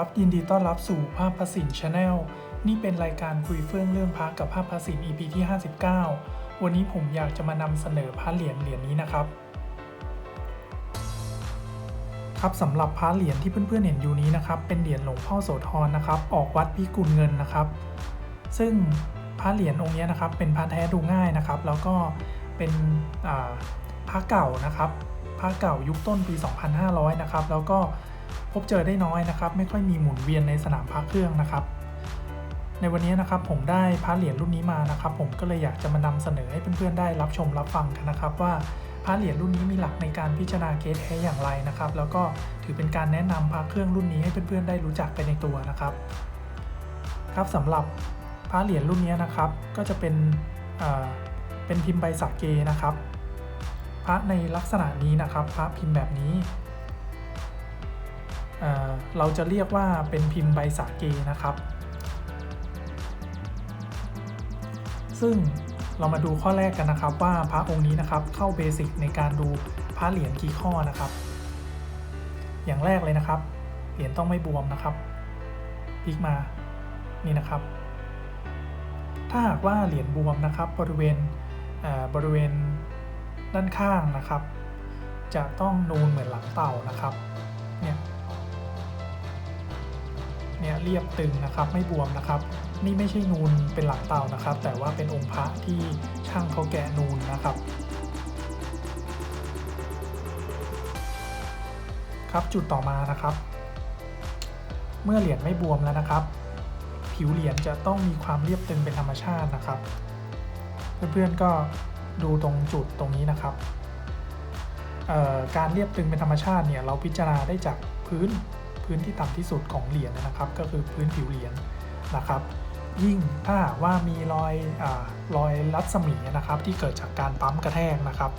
ครับ ยินดีต้อนรับสู่ภาพประสินชาแนลนี่เป็นรายการคุยเฟื่องเรื่องพระกับภาพประสิน EP ที่ 59 วันนี้ผมอยากจะมานำเสนอพระเหรียญเหรียญนี้นะครับ ครับสำหรับพระเหรียญที่เพื่อนๆเห็นอยู่นี้นะครับ เป็นเหรียญหลวงพ่อโสธรนะครับ ออกวัดพิกุลเงินนะครับ ซึ่งพระเหรียญองค์นี้นะครับ เป็นพระแท้ดูง่ายนะครับ แล้วก็เป็นพระเก่านะครับพระเก่ายุคต้นปี 2500 นะครับ แล้วก็ พบเจอได้น้อยนะครับ ไม่ค่อยมีหมุนเวียนในสนามพระเครื่องนะครับ ในวันนี้นะครับผมได้พระเหรียญรุ่นนี้มานะครับ ผมก็เลยอยากจะมานำเสนอให้เพื่อนๆได้รับชมรับฟังกันนะครับ ว่าพระเหรียญรุ่นนี้มีหลักในการพิจารณาเกสแท้อย่างไรนะครับ แล้วก็ถือเป็นการแนะนำพระเครื่องรุ่นนี้ให้เพื่อนๆได้รู้จักไปในตัวนะครับ ครับสำหรับพระเหรียญรุ่นนี้นะครับ ก็จะเป็นเอ่อเป็นพิมพ์ใบสักเกนะครับ พระในลักษณะนี้นะครับ พระพิมพ์แบบนี้ เราจะเรียกว่าเป็นพิมพ์ใบสักเกนะครับ ซึ่งเรามาดูข้อแรกกันนะครับ ว่าพระองค์นี้นะครับเข้าเบสิกในการดูพระเหรียญกี่ข้อนะครับ อย่างแรกเลยนะครับ เหรียญต้องไม่บวมนะครับพลิกมานี่นะครับ ถ้าหากว่าเหรียญบวมนะครับ บริเวณบริเวณด้านข้างนะครับ จะต้องนูนเหมือนหลังเต่านะครับเนี่ย เนี่ยเรียบตึงนะครับไม่บวมนะครับ นี่ไม่ใช่นูนเป็นหลังเต่านะครับ แต่ว่าเป็นองค์พระที่ช่างเขาแกะนูนนะครับครับจุดต่อมานะครับ เมื่อเหรียญไม่บวมแล้วนะครับ ผิวเหรียญจะต้องมีความเรียบตึงเป็นธรรมชาตินะครับ เพื่อนๆก็ดูตรงจุดตรงนี้นะครับการเรียบตึงเป็นธรรมชาติเนี่ยเราพิจารณาได้จากพื้น พื้นที่ต่ำที่สุดของเหรียญนะครับ ก็คือพื้นผิวเหรียญนะครับ ยิ่งถ้าว่ามีรอยอรอยรัศมีนะครับที่เกิดจากการปั๊มกระแทกนะครับ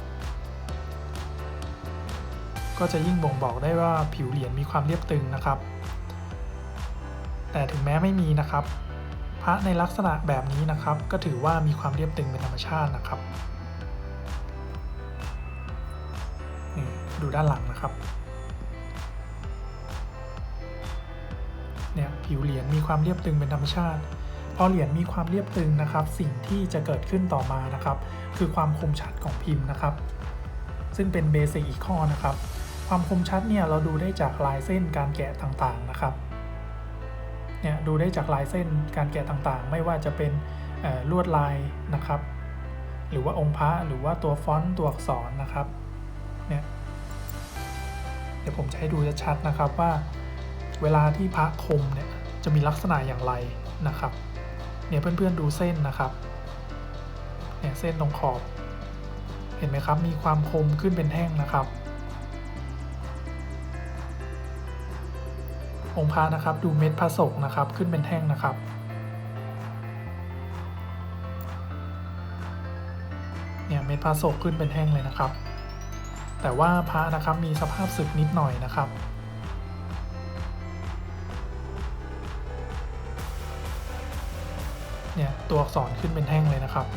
ก็จะยิ่งบ่งบอกได้ว่าผิวเหรียญมีความเรียบตึงนะครับ แต่ถึงแม้ไม่มีนะครับ พระในลักษณะแบบนี้นะครับ ก็ถือว่ามีความเรียบตึงเป็นธรรมชาตินะครับดูด้านหลังนะครับ ผิวเหรียญมีความเรียบตึงเป็นธรรมชาติ พอเหรียญมีความเรียบตึงนะครับ สิ่งที่จะเกิดขึ้นต่อมานะครับ คือความคมชัดของพิมพ์นะครับ ซึ่งเป็นเบสิกอีกข้อนะครับ ความคมชัดเนี่ยเราดูได้จากลายเส้นการแกะต่างๆนะครับเนี่ยดูได้จากลายเส้นการแกะต่างๆ ไม่ว่าจะเป็นลวดลายนะครับ หรือว่าองค์พระหรือว่าตัวฟอนต์ตัวอักษรนะครับเนี่ยเดี๋ยวผมจะให้ดูชัดๆนะครับว่า เวลาที่พระคมเนี่ย จะมีลักษณะอย่างไรนะครับ เนี่ยเพื่อนๆดูเส้นนะครับ เนี่ยเส้นตรงขอบ เห็นไหมครับ มีความคมขึ้นเป็นแท่งนะครับ องค์พระนะครับดูเม็ดพระศกนะครับ ขึ้นเป็นแท่งนะครับเนี่ยเม็ดพระศกขึ้นเป็นแท่งเลยนะครับ แต่ว่าพระนะครับมีสภาพสึกนิดหน่อยนะครับ อักษรขึ้นเป็นแท่งเลยนะครับ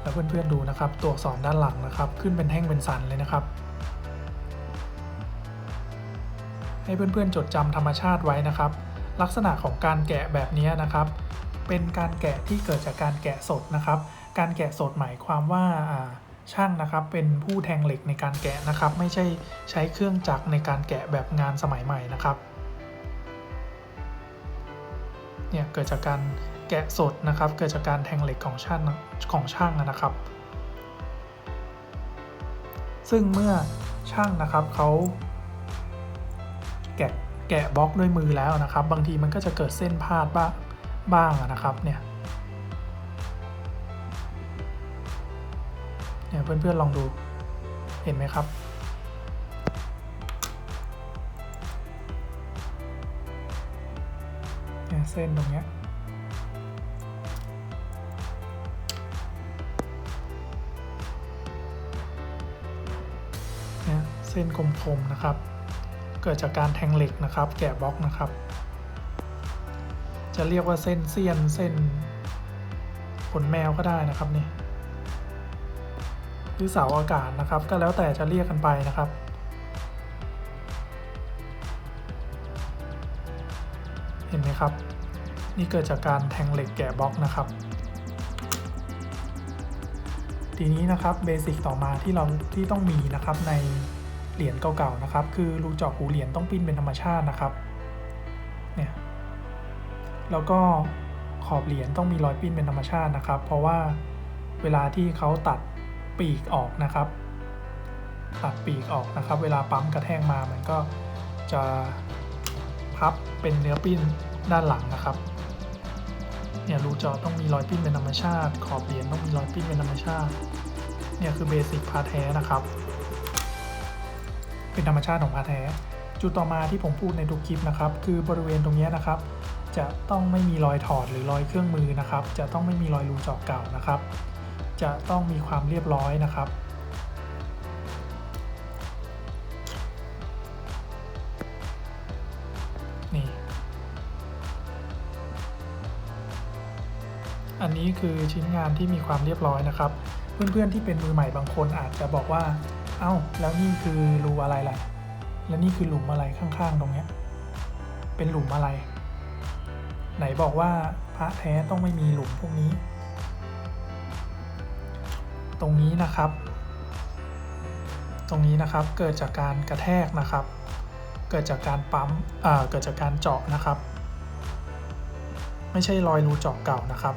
แล้วเพื่อนๆดูนะครับ ตัวอักษรด้านหลังนะครับ ขึ้นเป็นแท่งเป็นสันเลยนะครับ ให้เพื่อนๆจดจำธรรมชาติไว้นะครับ ลักษณะของการแกะแบบนี้นะครับ เป็นการแกะที่เกิดจากการแกะสดนะครับ การแกะสดหมายความว่าอ่า ช่างนะครับเป็นผู้แทงเหล็กในการแกะนะครับ ไม่ใช่ใช้เครื่องจักรในการแกะแบบงานสมัยใหม่นะครับเนี่ยเกิดจากการแกะสดนะครับ เกิดจากการแทงเหล็กของช่างของช่างนะครับ ซึ่งเมื่อช่างนะครับเขาแกะแกะบล็อกด้วยมือแล้วนะครับ บางทีมันก็จะเกิดเส้นพาดบ้างบ้างนะครับเนี่ย เนี่ยเพื่อนๆลองดูเห็นไหมครับเนี่ยเส้นตรงเนี้ยเนี่ยเส้นคมๆนะครับ เกิดจากการแทงเหล็กนะครับ แกะบล็อกนะครับ จะเรียกว่าเส้นเสี้ยนเส้นขนแมวก็ได้นะครับนี่ หรือเสาอากาศนะครับ ก็แล้วแต่จะเรียกกันไปนะครับ เห็นไหมครับ นี่เกิดจากการแทงเหล็กแกะบล็อกนะครับ ทีนี้นะครับเบสิกต่อมาที่เราที่ต้องมีนะครับในเหรียญเก่าๆนะครับ คือรูเจาะหูเหรียญต้องปิ้นเป็นธรรมชาตินะครับเนี่ยแล้วก็ขอบเหรียญต้องมีรอยปิ้นเป็นธรรมชาตินะครับ เพราะว่าเวลาที่เขาตัด ปีกออกนะครับ ตัดปีกออกนะครับ เวลาปั๊มกระแทกมามันก็จะพับเป็นเนื้อปิ้นด้านหลังนะครับเนี่ยรูจาะต้องมีรอยปิ้นเป็นธรรมชาติ ขอบเหรียญต้องมีรอยปิ้นเป็นธรรมชาติ เนี่ยคือเบสิกพาแท้นะครับ เป็นธรรมชาติของพาแท้ จุดต่อมาที่ผมพูดในทุกคลิปนะครับ คือบริเวณตรงนี้นะครับ จะต้องไม่มีรอยถอดหรือรอยเครื่องมือนะครับ จะต้องไม่มีรอยรูจาะเก่านะครับ จะต้องมีความเรียบร้อยนะครับ นี่ อันนี้คือชิ้นงานที่มีความเรียบร้อยนะครับ เพื่อนๆที่เป็นมือใหม่บางคนอาจจะบอกว่า เอ้า แล้วนี่คือรูอะไรล่ะ แล้วนี่คือหลุมอะไรข้างๆ ตรงเนี้ย เป็นหลุมอะไร ไหนบอกว่าพระแท้ต้องไม่มีหลุมพวกนี้ ตรงนี้นะครับ ตรงนี้นะครับเกิดจากการกระแทกนะครับ เกิดจากการปั๊มเกิดจากการเจาะนะครับ ไม่ใช่รอยรูเจาะเก่านะครับ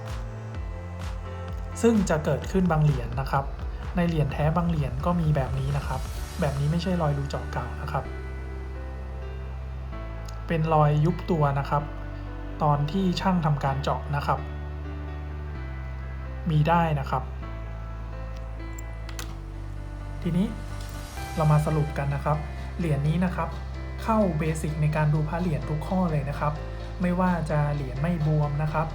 ซึ่งจะเกิดขึ้นบางเหรียญนะครับ ในเหรียญแท้บางเหรียญก็มีแบบนี้นะครับ แบบนี้ไม่ใช่รอยรูเจาะเก่านะครับ เป็นรอยยุบตัวนะครับ ตอนที่ช่างทำการเจาะนะครับ มีได้นะครับ ทีนี้เรามาสรุปกันนะครับ เหรียญนี้นะครับ เข้าเบสิกในการดูพระเหรียญทุกข้อเลยนะครับ ไม่ว่าจะเหรียญไม่บวมนะครับ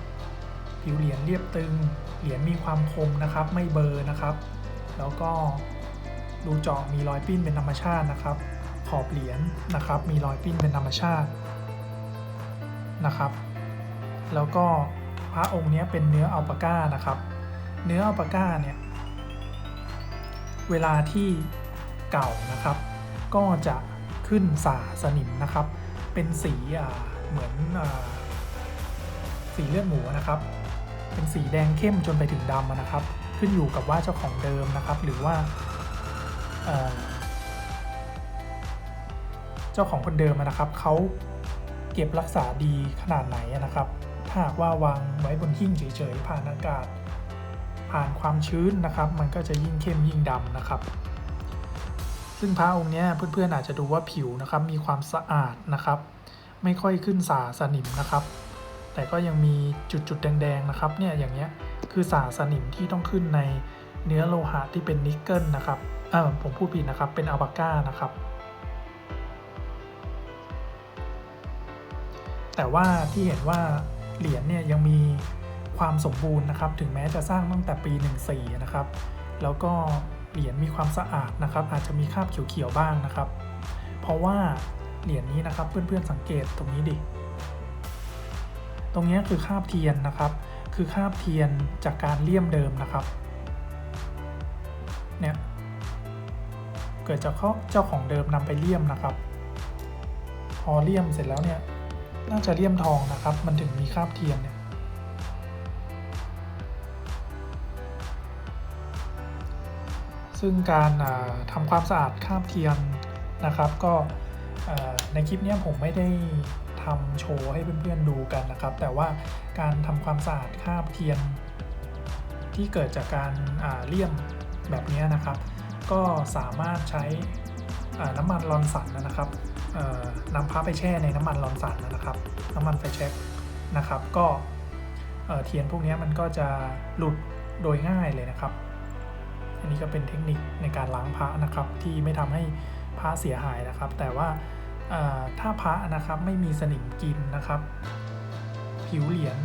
ผิวเหรียญเรียบตึง เหรียญมีความคมนะครับ ไม่เบอร์นะครับ แล้วก็รูจาะมีรอยปิ้นเป็นธรรมชาตินะครับ ขอบเหรียญนะครับ มีรอยปิ้นเป็นธรรมชาตินะครับ แล้วก็พระองค์นี้เป็นเนื้ออัลปาก้านะครับ เนื้ออัลปาก้าเนี่ย เวลาที่เก่านะครับ ก็จะขึ้นสาสนิมนะครับ เป็นสีเหมือนอสีเลือดหมูนะครับ เป็นสีแดงเข้มจนไปถึงดำนะครับ ขึ้นอยู่กับว่าเจ้าของเดิมนะครับ หรือว่าเเจ้าของคนเดิมนะครับเขาเก็บรักษาดีขนาดไหนนะครับ ถ้าหากว่าวางไว้บนหิ้งเฉยๆผ่านอากาศ ผ่านความชื้นนะครับ มันก็จะยิ่งเข้มยิ่งดำนะครับ ซึ่งพระองค์เนี้ยเพื่อนๆอาจจะดูว่าผิวนะครับมีความสะอาดนะครับ ไม่ค่อยขึ้นสาสนิมนะครับ แต่ก็ยังมีจุดๆแดงๆนะครับเนี่ยอย่างเงี้ยคือสาสนิมที่ต้องขึ้นในเนื้อโลหะที่เป็นนิกเกิลนะครับเออผมพูดผิดนะครับเป็นอัลบาก้านะครับแต่ว่าที่เห็นว่าเหรียญเนี่ยยังมี ความสมบูรณ์นะครับ ถึงแม้จะสร้างตั้งแต่ปี 14 นะครับ แล้วก็เหรียญมีความสะอาดนะครับ อาจจะมีคราบเขียวๆบ้างนะครับ เพราะว่าเหรียญนี้นะครับเพื่อนๆสังเกตตรงนี้ดิ ตรงนี้คือคราบเทียนนะครับ คือคราบเทียนจากการเลี่ยมเดิมนะครับ เนี่ย เกิดจากเขาเจ้าของเดิมนำไปเลี่ยมนะครับ พอเลี่ยมเสร็จแล้วเนี่ย น่าจะเลี่ยมทองนะครับ มันถึงมีคราบเทียนเนี่ย ซึ่งการอ่าทำความสะอาดคาบเทียนนะครับ ก็ในคลิปนี้ผมไม่ได้ทำโชว์ให้เพื่อนๆดูกันนะครับ แต่ว่าการทำความสะอาดคาบเทียน ที่เกิดจากการเลี่ยมแบบนี้นะครับ ก็สามารถใช้น้ำมันลอนสันนะครับนำพระไปแช่ในน้ำมันลอนสันนะครับ น้ำมันไฟแช็กนะครับ ก็เทียนพวกนี้มันก็จะหลุดโดยง่ายเลยนะครับ อันนี้ก็เป็นเทคนิคในการล้างพระนะครับ ที่ไม่ทำให้พระเสียหายนะครับ แต่ว่าถ้าพระนะครับไม่มีสนิมกินนะครับ ผิวเหรียญ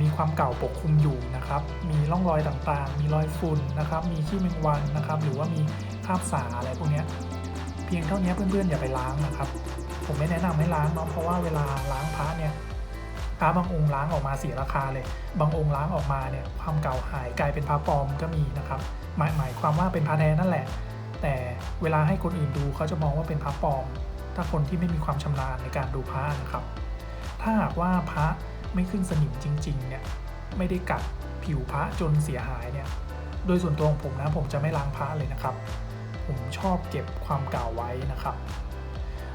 มีความเก่าปกคลุมอยู่นะครับ มีร่องรอยต่างๆ มีรอยฝุ่นนะครับ มีขี้แมงวันนะครับ หรือว่ามีคราบสาอะไรพวกนี้เพียงเท่านี้เพื่อนๆอย่าไปล้างนะครับ ผมไม่แนะนำให้ล้างเนาะเพราะว่าเวลาล้างพระเนี่ย ระบางองค์ล้างออกมาเสียราคาเลย บางองค์ล้างออกมาเนี่ยความเก่าหายกลายเป็นพระปลอมก็มีนะครับ หมายหมายความว่าเป็นพระแท้นั่นแหละ แต่เวลาให้คนอื่นดูเขาจะมองว่าเป็นพระปลอม ถ้าคนที่ไม่มีความชำนาญในการดูพระนะครับ ถ้าหากว่าพระไม่ขึ้นสนิมจริงๆเนี่ยไม่ได้กัดผิวพระจนเสียหายเนี่ย โดยส่วนตัวของผมนะผมจะไม่ล้างพระเลยนะครับ ผมชอบเก็บความเก่าไว้นะครับ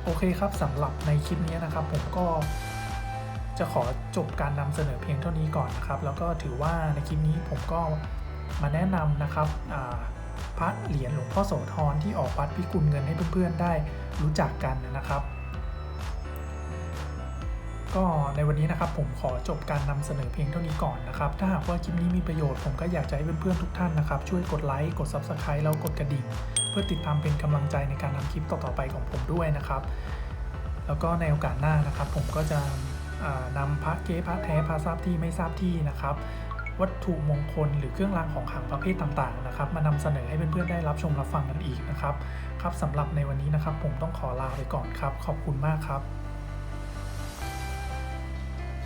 โอเคครับสำหรับในคลิปนี้นะครับ ผมก็ จะขอจบการนำเสนอเพียงเท่านี้ก่อนนะครับ แล้วก็ถือว่าในคลิปนี้ผมก็มาแนะนำนะครับพระเหรียญหลวงพ่อโสธรที่ออกวัดพิกุลเงินให้เพื่อนๆได้รู้จักกันนะครับ ก็ในวันนี้นะครับผมขอจบการนำเสนอเพียงเท่านี้ก่อนนะครับ ถ้าหากว่าคลิปนี้มีประโยชน์ผมก็อยากจะให้เพื่อนๆทุกท่านนะครับ ช่วยกดไลค์กด Subscribe แล้วกดกระดิ่ง เพื่อติดตามเป็นกำลังใจในการทำคลิปต่อๆไปของผมด้วยนะครับ แล้วก็ในโอกาสหน้านะครับ ผมก็จะ นำพระเก๊พระแท้พระทราบที่ไม่ทราบที่นะครับ วัตถุมงคลหรือเครื่องรางของขลังประเภทต่างๆนะครับ มานำเสนอให้เพื่อนๆได้รับชมรับฟังกันอีกนะครับ ครับสำหรับในวันนี้นะครับ ผมต้องขอลาไปก่อนครับ ขอบคุณมากครับ